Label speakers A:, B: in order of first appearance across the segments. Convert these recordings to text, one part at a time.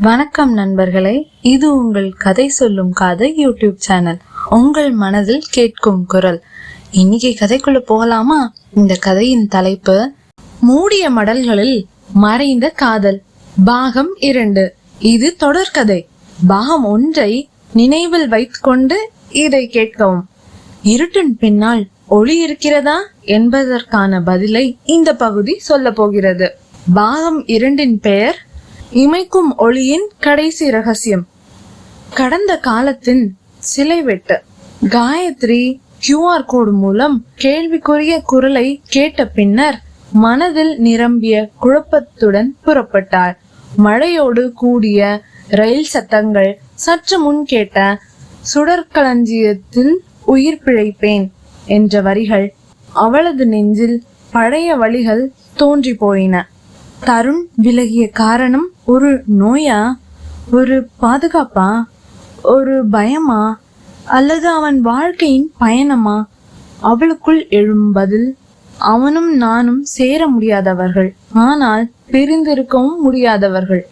A: வணக்கம் நண்பர்களே இது உங்கள் கதை சொல்லும் கதை யூடியூப் சேனல். உங்கள் மனதில் கேட்கும் குரல். இன்னைக்கு கதைக்குள்ள போகலாமா? இந்த கதையின் தலைப்பு மூடிய மடல்களில் மறைந்த காதல். பாகம் இரண்டு. இது தொடர்கதை. பாகம் ஒன்றை நினைவில் வைத்துக்கொண்டு இதை கேட்கவும். இருட்டின் பின்னால் ஒளி இருக்கிறதா என்பதற்கான பதிலை இந்த பகுதி சொல்ல போகிறது. பாகம் இரண்டின் பெயர் இமைக்கும் ஒளியின் கடைசி ரகசியம். கடந்த காலத்தின் சிலை வெட்டு காயத்ரி கியூஆர் கோடு மூலம் கேள்விக்குரிய குரலை கேட்ட பின்னர் மனதில் நிரம்பிய குழப்பத்துடன் புறப்பட்டார். மழையோடு கூடிய ரயில் சத்தங்கள் சற்று முன் கேட்ட சுடற்களஞ்சியத்தில் உயிர் பிழைப்பேன் என்ற வரிகள் அவளது நெஞ்சில் பழைய வழிகள் தோன்றி போயின. தருண் விலகிய காரணம் ஒரு நோயா ஒரு பாதுகாப்பா ஒரு பயமா அல்லது அவன் வாழ்க்கையின் பயணமா? அவளுக்குள் எழும் பதில் அவனும் நானும் சேர முடியாதவர்கள். ஆனால் பிரிந்திருக்கவும் முடியாதவர்கள்.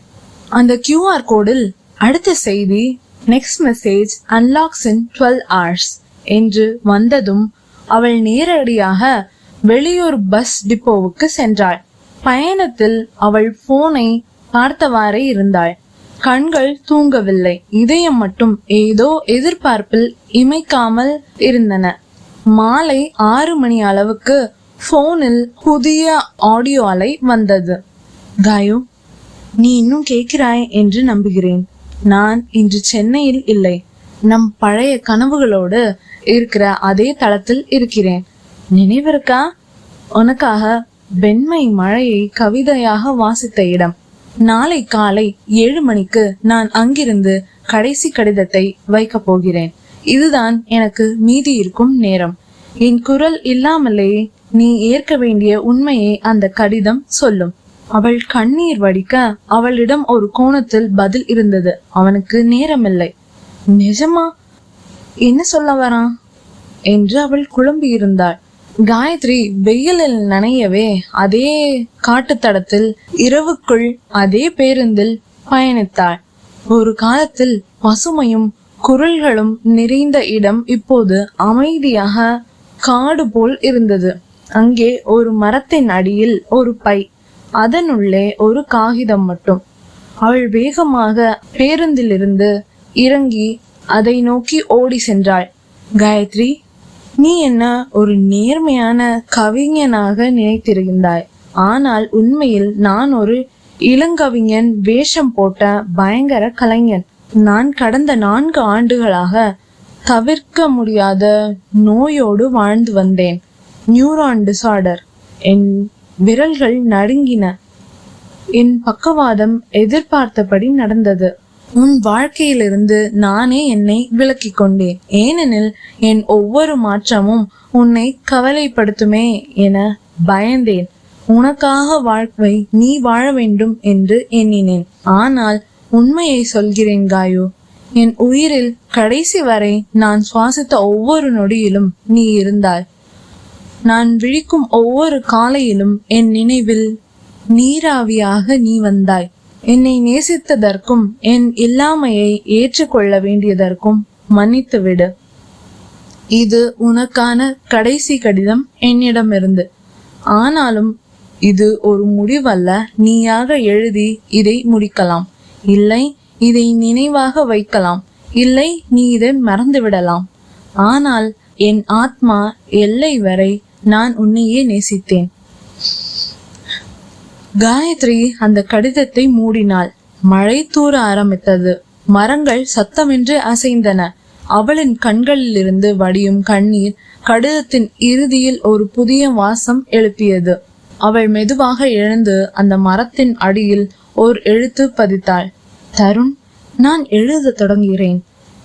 A: அந்த கியூஆர் கோடில் அடுத்த செய்தி next message unlocks in twelve hours என்று வந்ததும் அவள் நேரடியாக வெளியூர் பஸ் டிப்போவுக்கு சென்றாள். பயணத்தில் அவள் போனை பார்த்தவாறே இருந்தாள். கண்கள் தூங்கவில்லை. இதயம் மட்டும் ஏதோ எதிர்பார்ப்பில் இமைக்காமல் இருந்தன. மாலை ஆறு மணி அளவுக்கு போனில் புதிய ஆடியோ அலை வந்தது. காயு நீ இன்னும் கேட்கிறாய் என்று நம்புகிறேன். நான் இன்று சென்னையில் இல்லை. நம் பழைய கனவுகளோடு இருக்கிற அதே தளத்தில் இருக்கிறேன். நினைவிருக்கா? உனக்காக வெண்மை மழையை கவிதையாக வாசித்த இடம். நாளை காலை ஏழு மணிக்கு நான் அங்கிருந்து கடைசி கடிதத்தை வைக்கப் போகிறேன். இதுதான் எனக்கு மீதி இருக்கும் நேரம். என் குரல் இல்லாமலே நீ ஏற்க வேண்டிய உண்மையை அந்த கடிதம் சொல்லும். அவள் கண்ணீர் வடிக்க அவளிடம் ஒரு கோணத்தில் பதில் இருந்தது. அவனுக்கு நேரமில்லை. நிஜமா? என்ன சொல்ல வரான்? என்று அவள் குழம்பி இருந்தாள் காயத்ரி வெயிலில் நனையவே அதே காட்டுத்தடத்தில் இரவுக்குள் அதே பேருந்தில் பயணித்தாள். ஒரு காலத்தில் பசுமையும் குரல்களும் நிறைந்த இடம் இப்போது அமைதியாக காடு போல் இருந்தது. அங்கே ஒரு மரத்தின் அடியில் ஒரு பை அதனுள்ளே ஒரு காகிதம் மட்டும். அவள் வேகமாக பேருந்திலிருந்து இறங்கி அதை நோக்கி ஓடி சென்றாள். காயத்ரி நீ என்ன ஒரு நேர்மையான கவிஞனாக நினைத்திருந்தாய். ஆனால் உண்மையில் நான் ஒரு இளங்கவிஞன் வேஷம் போட்ட பயங்கர கலைஞன். நான் கடந்த நான்கு ஆண்டுகளாக தவிர்க்க முடியாத நோயோடு வாழ்ந்து வந்தேன். Neuron disorder. என் விரல்கள் நடுங்கின. என் பக்கவாதம் எதிர்பார்த்தபடி நடந்தது. உன் வாழ்க்கையிலிருந்து நானே என்னை விலக்கிக் கொண்டேன். ஏனெனில் என் ஒவ்வொரு மாற்றமும் உன்னை கவலைப்படுத்துமே என பயந்தேன். உனக்காக வாழ்க்கை நீ வாழ வேண்டும் என்று எண்ணினேன். ஆனால் உண்மையை சொல்கிறேன் காயு. என் உயிரில் கடைசி வரை நான் சுவாசித்த ஒவ்வொரு நொடியிலும் நீ இருந்தாய். நான் விழிக்கும் ஒவ்வொரு காலையிலும் என் நினைவில் நீராவியாக நீ வந்தாய். என்னை நேசித்ததற்கும் என் இல்லாமையை ஏற்றுக்கொள்ள வேண்டியதற்கும் மன்னித்துவிடு. இது உனக்கான கடைசி கடிதம் என்னிடமிருந்து. ஆனாலும் இது ஒரு முடிவல்ல. நீயாக எழுதி இதை முடிக்கலாம். இல்லை இதை நினைவாக வைக்கலாம். இல்லை நீ இதை மறந்து விடலாம் ஆனால் என் ஆத்மா எல்லை வரை நான் உன்னையே நேசித்தேன். காயத்ரி அந்த கடிதத்தை மூடினாள். மழை தூர ஆரம்பித்தது. மரங்கள் சத்தமின்றி அசைந்தன. அவளின் கண்களிலிருந்து வடியும் கண்ணீர் கடிதத்தின் இறுதியில் ஒரு புதிய வாசம் எழுப்பியது. அவள் மெதுவாக எழுந்து அந்த மரத்தின் அடியில் ஓர் எழுத்து பதித்தாள். தருண் நான் எழுத தொடங்குகிறேன்.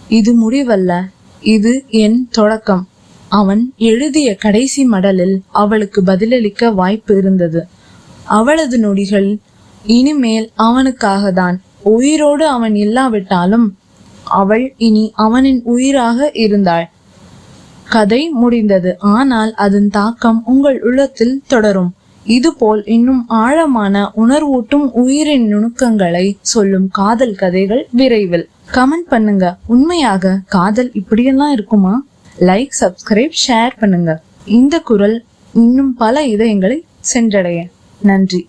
A: இது முடிவல்ல. இது என் தொடக்கம். அவன் எழுதிய கடைசி மடலில் அவளுக்கு பதிலளிக்க வாய்ப்பு இருந்தது. அவளது நொடிகள் இனிமேல் அவனுக்காக தான் உயிரோடு அவன் இல்லாவிட்டாலும் அவள் இனி அவனின் உயிராக இருந்தாள். கதை முடிந்தது. ஆனால் அதன் தாக்கம் உங்கள் உள்ளத்தில் தொடரும். இதுபோல் இன்னும் ஆழமான உணர்வூட்டும் உயிரின் நுணுக்கங்களை சொல்லும் காதல் கதைகள் விரைவில். கமெண்ட் பண்ணுங்க. உண்மையாக காதல் இப்படியெல்லாம் இருக்குமா? லைக் சப்ஸ்கிரைப் ஷேர் பண்ணுங்க. இந்த குரல் இன்னும் பல இதயங்களை சென்றடைய. நன்றி.